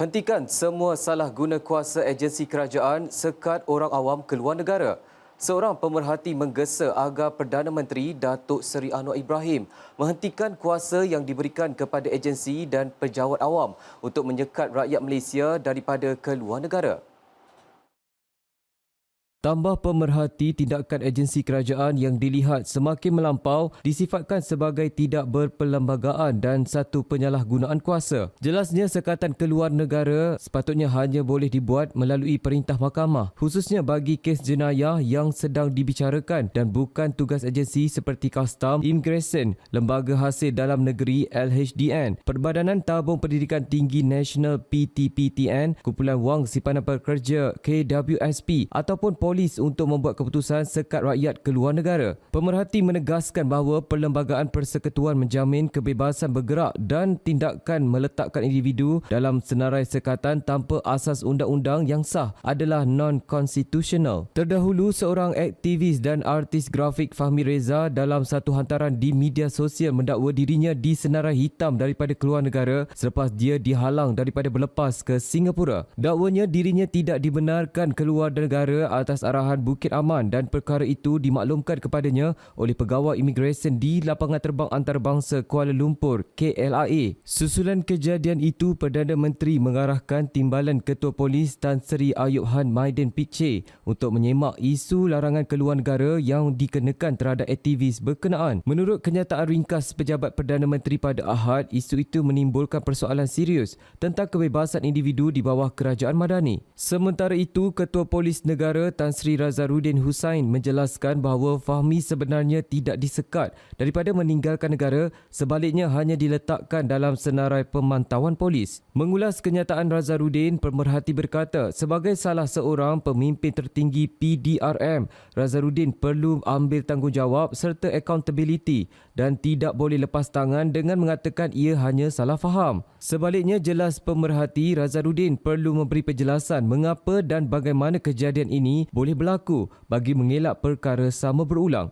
Hentikan semua salah guna kuasa agensi kerajaan sekat orang awam keluar negara. Seorang pemerhati menggesa agar Perdana Menteri Datuk Seri Anwar Ibrahim menghentikan kuasa yang diberikan kepada agensi dan pejawat awam untuk menyekat rakyat Malaysia daripada keluar negara. Tambah pemerhati tindakan agensi kerajaan yang dilihat semakin melampau disifatkan sebagai tidak berperlembagaan dan satu penyalahgunaan kuasa. Jelasnya sekatan keluar negara sepatutnya hanya boleh dibuat melalui perintah mahkamah khususnya bagi kes jenayah yang sedang dibicarakan dan bukan tugas agensi seperti custom, immigration, lembaga hasil dalam negeri LHDN, Perbadanan Tabung Pendidikan Tinggi Nasional PTPTN, Kumpulan Wang Simpanan Pekerja KWSP ataupun polis untuk membuat keputusan sekat rakyat keluar negara. Pemerhati menegaskan bahawa Perlembagaan Persekutuan menjamin kebebasan bergerak dan tindakan meletakkan individu dalam senarai sekatan tanpa asas undang-undang yang sah adalah non-constitutional. Terdahulu, seorang aktivis dan artis grafik Fahmi Reza dalam satu hantaran di media sosial mendakwa dirinya disenarai hitam daripada keluar negara selepas dia dihalang daripada berlepas ke Singapura. Dakwanya dirinya tidak dibenarkan keluar negara atas atas arahan Bukit Aman dan perkara itu dimaklumkan kepadanya oleh pegawai imigresen di Lapangan Terbang Antarabangsa Kuala Lumpur KLIA. Susulan kejadian itu Perdana Menteri mengarahkan timbalan Ketua Polis Tan Sri Ayub Han Maiden Piche untuk menyemak isu larangan keluar negara yang dikenakan terhadap aktivis berkenaan. Menurut kenyataan ringkas Pejabat Perdana Menteri pada Ahad, isu itu menimbulkan persoalan serius tentang kebebasan individu di bawah kerajaan madani. Sementara itu, Ketua Polis Negara Tan Tan Sri Razarudin Hussain menjelaskan bahawa Fahmi sebenarnya tidak disekat daripada meninggalkan negara sebaliknya hanya diletakkan dalam senarai pemantauan polis. Mengulas kenyataan Razarudin, pemerhati berkata sebagai salah seorang pemimpin tertinggi PDRM, Razarudin perlu ambil tanggungjawab serta accountability dan tidak boleh lepas tangan dengan mengatakan ia hanya salah faham. Sebaliknya jelas pemerhati Razarudin perlu memberi penjelasan mengapa dan bagaimana kejadian ini boleh berlaku bagi mengelak perkara sama berulang.